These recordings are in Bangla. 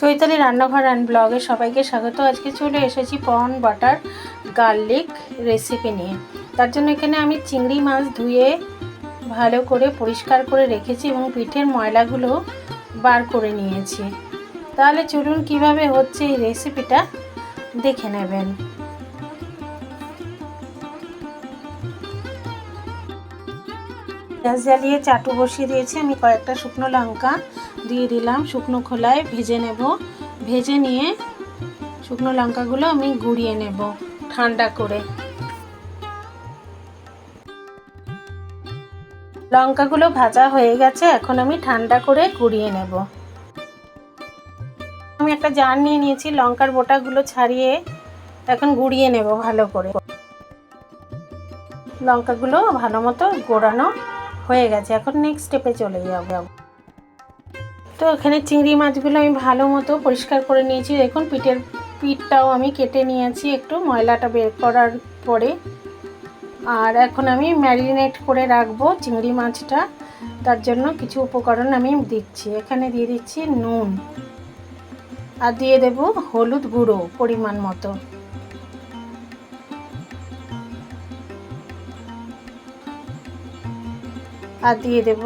চৈতালি রান্নাঘর অ্যান্ড ব্লগে সবাইকে স্বাগত। আজকে চলে এসেছি পন বাটার গার্লিক রেসিপি নিয়ে। তার জন্য এখানে আমি চিংড়ি মাছ ধুয়ে ভালো করে পরিষ্কার করে রেখেছি এবং পিঠের ময়লাগুলো বার করে নিয়েছি। তাহলে চলুন কীভাবে হচ্ছে এই রেসিপিটা দেখে নেবেন। গ্যাস জ্বালিয়ে চাটু বসিয়ে দিয়েছি। আমি কয়েকটা শুকনো লঙ্কা দিয়ে দিলাম। শুকনো খোলায় ভেজে নেব। ভেজে নিয়ে শুকনো লঙ্কাগুলো আমি গুঁড়িয়ে নেব ঠান্ডা করে। লঙ্কাগুলো ভাজা হয়ে গেছে। এখন আমি ঠান্ডা করে গুঁড়িয়ে নেব। আমি একটা জার নিয়ে নিয়েছি। লঙ্কার বোটাগুলো ছাড়িয়ে এখন গুঁড়িয়ে নেব ভালো করে। লঙ্কাগুলো ভালো মতো গোড়ানো হয়ে গেছে। এখন নেক্সট স্টেপে চলে যাব। তো এখানে চিংড়ি মাছগুলো আমি ভালো মতো পরিষ্কার করে নিয়েছি। দেখুন, পিঠের পিঠটাও আমি কেটে নিয়েছি একটু। ময়লাটা বের করার পরে। আর এখন আমি ম্যারিনেট করে রাখব চিংড়ি মাছটা। তার জন্য কিছু উপকরণ আমি দিচ্ছি। এখানে দিয়ে দিচ্ছি নুন। আর দিয়ে দেব হলুদ গুঁড়ো পরিমাণ মতো। আর দিয়ে দেব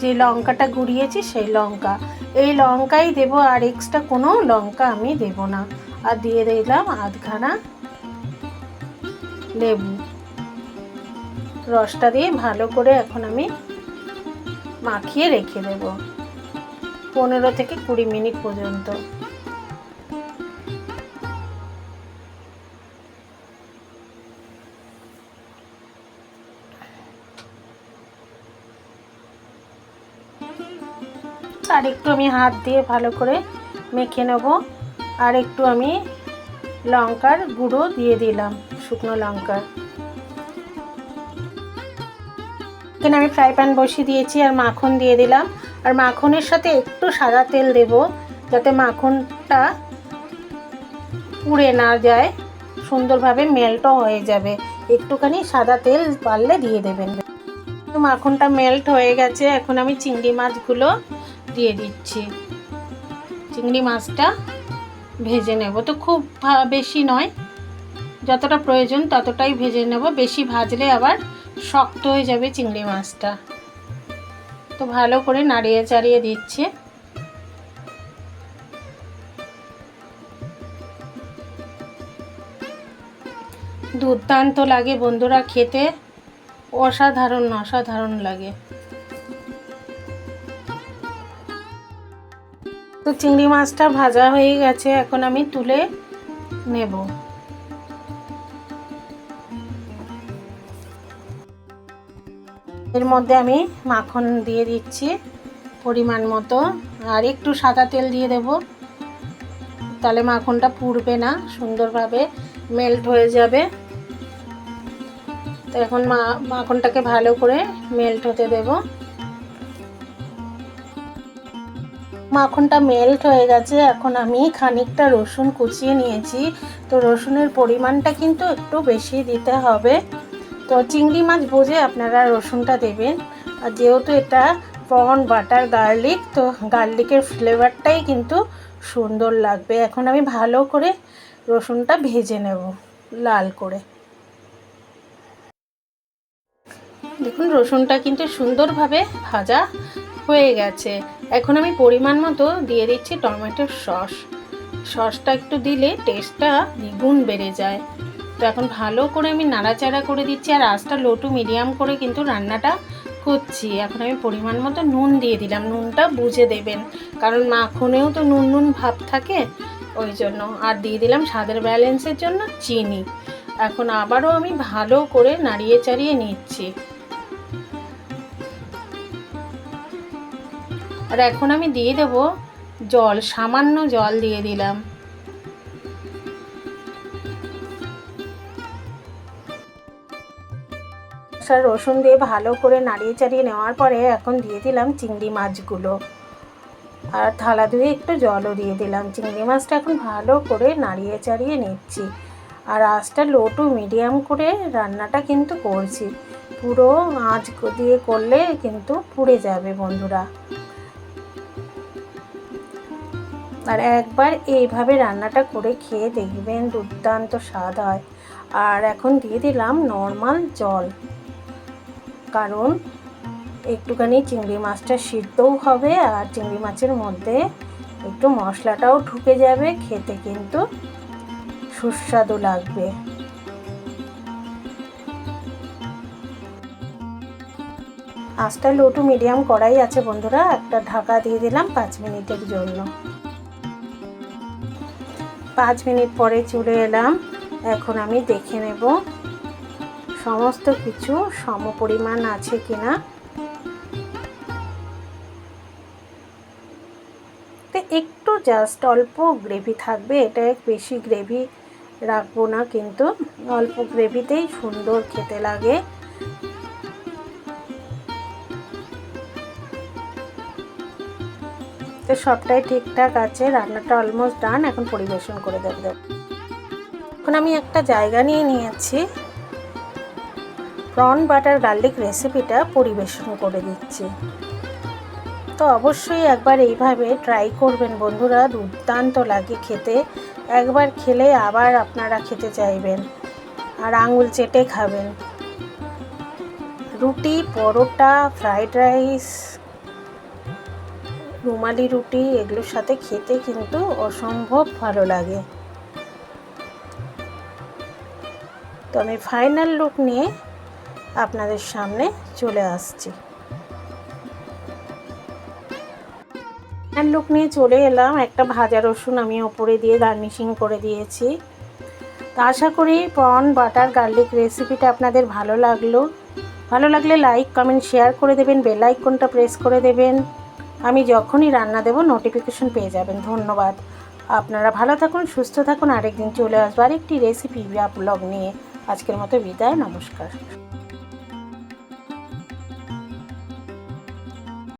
যে লঙ্কাটা গুঁড়িয়েছি সেই লঙ্কা। এই লঙ্কাই দেব আর এক্সট্রা কোনো লঙ্কা আমি দেব না। আর দিয়ে দিলাম আধখানা লেবু। রসটা দিয়ে ভালো করে এখন আমি মাখিয়ে রেখে দেব। পনেরো থেকে কুড়ি মিনিট পর্যন্ত। আর একটু আমি হাত দিয়ে ভালো করে মেখে নেব। আর একটু আমি লঙ্কার গুঁড়ো দিয়ে দিলাম, শুকনো লঙ্কার। এখানে আমি ফ্রাই প্যান বসিয়ে দিয়েছি আর মাখন দিয়ে দিলাম। আর মাখনের সাথে একটু সাদা তেল দেব, যাতে মাখনটা পুড়ে না যায়, সুন্দরভাবে মেল্টও হয়ে যাবে। একটুখানি সাদা তেল পারলে দিয়ে দেবেন। মাখনটা মেল্ট হয়ে গেছে, এখন আমি চিংড়ি মাছগুলো দিয়ে দিচ্ছি। চিংড়ি মাছটা ভেজে নেব। তো খুব বেশি নয়। যতটা প্রয়োজন ততটাই ভেজে নেব। বেশি ভাজলে আবার শক্ত হয়ে যাবে চিংড়ি মাছটা। তো ভালো করে নাড়িয়ে চাড়িয়ে দিচ্ছে। দুর্দান্ত লাগে বন্ধুরা খেতে। অসাধারণ অসাধারণ লাগে। তো চিংড়ি মাছটা ভাজা হয়ে গেছে, এখন আমি তুলে নেব। এর মধ্যে আমি মাখন দিয়ে দিচ্ছি পরিমাণ মতো, আর একটু সাদা তেল দিয়ে দেব। তাহলে মাখনটা পুড়বে না, সুন্দরভাবে মেল্ট হয়ে যাবে। তো এখন মাখনটাকে ভালো করে মেল্ট হতে দেবো। মাখনটা মেল্ট হয়ে গেছে। এখন আমি খানিকটা রসুন কুচিয়ে নিয়েছি। তো রসুনের পরিমাণটা কিন্তু একটু বেশি দিতে হবে। তো চিংড়ি মাছ বুঝে আপনারা রসুনটা দেবেন। আর যেহেতু এটা পন বাটার, গার্লিক, তো গার্লিকের ফ্লেভারটাই কিন্তু সুন্দর লাগবে। এখন আমি ভালো করে রসুনটা ভেজে নেব, লাল করে। দেখুন, রসুনটা কিন্তু সুন্দরভাবে ভাজা হয়ে গেছে। এখন আমি পরিমাণ মতো দিয়ে দিচ্ছি টমেটোর সস। সসটা একটু দিলে টেস্টটা দ্বিগুণ বেড়ে যায়। তো এখন ভালো করে আমি নাড়াচাড়া করে দিচ্ছি আর আঁচটা লো টু মিডিয়াম করে কিন্তু রান্নাটা করছি। এখন আমি পরিমাণ মতো নুন দিয়ে দিলাম। নুনটা বুঝে দেবেন। কারণ মাখনেও তো নুন নুন ভাব থাকে। ওই জন্য। আর দিয়ে দিলাম স্বাদের ব্যালেন্সের জন্য চিনি। এখন আবারও আমি ভালো করে নাড়িয়ে চাড়িয়ে নিচ্ছি। আর এখন আমি দিয়ে দেব জল, সামান্য জল দিয়ে দিলাম। রসুন দিয়ে ভালো করে নাড়িয়ে চাড়িয়ে নেওয়ার পরে এখন দিয়ে দিলাম চিংড়ি মাছগুলো। আর থালা ধুয়ে একটু জলও দিয়ে দিলাম। চিংড়ি মাছটা এখন ভালো করে নাড়িয়ে চাড়িয়ে নিচ্ছি। আর আঁচটা লো টু মিডিয়াম করে রান্নাটা কিন্তু করছি। পুরো আঁচ দিয়ে করলে কিন্তু পুড়ে যাবে বন্ধুরা। আর একবার এইভাবে রান্নাটা করে খেয়ে দেখবেন দুর্দান্ত স্বাদ হয়। আর এখন দিয়ে দিলাম নর্মাল জল। কারণ একটুখানি চিংড়ি মাছটা সিদ্ধও হবে আর চিংড়ি মাছের মধ্যে একটু মশলাটাও ঢুকে যাবে, খেতে কিন্তু সুস্বাদু লাগবে। আঁচটা লো টু মিডিয়াম কড়াই আছে বন্ধুরা, একটা ঢাকা দিয়ে দিলাম পাঁচ মিনিটের জন্য। পাঁচ মিনিট পরে চলে এলাম। এখন আমি দেখে নেব সমস্ত কিছু সমপরিমাণ আছে কিনা। তো একটু জাস্ট অল্প গ্রেভি থাকবে, এটা বেশি গ্রেভি রাখব না, কিন্তু অল্প গ্রেভিতেই সুন্দর খেতে লাগে। তো সবটাই ঠিকঠাক আছে, রান্নাটা অলমোস্ট ডান এখন পরিবেশন করে দেব এখন আমি একটা জায়গা নিয়ে নিয়েছি। প্রন বাটার গার্লিক রেসিপিটা পরিবেশন করে দিচ্ছি। তো অবশ্যই একবার এইভাবে ট্রাই করবেন বন্ধুরা, দুর্দান্ত লাগে খেতে। একবার খেলে আবার আপনারা খেতে চাইবেন আর আঙুল চেটে খাবেন। রুটি, পরোটা ফ্রাইড রাইস রুমালি রুটি এগুলোর সাথে খেতে কিন্তু অসম্ভব ভালো লাগে। তো আমি ফাইনাল লুক নিয়ে আপনাদের সামনে চলে আসছি। ফাইনাল লুক নিয়ে চলে এলাম, একটা ভাজা রসুন আমি ওপরে দিয়ে গার্নিশিং করে দিয়েছি। তা আশা করি প্রন বাটার গার্লিক রেসিপিটা আপনাদের ভালো লাগল। ভালো লাগলে লাইক কমেন্ট শেয়ার করে দেবেন বেল আইকনটা প্রেস করে দেবেন। আমি যখনই রান্না দেব নোটিফিকেশন পেয়ে যাবেন। ধন্যবাদ। আপনারা ভালো থাকুন, সুস্থ থাকুন। আরেকদিন চলে আসব আরেকটি রেসিপি ব্লগ নিয়ে। আজকের মতো বিদায়, নমস্কার।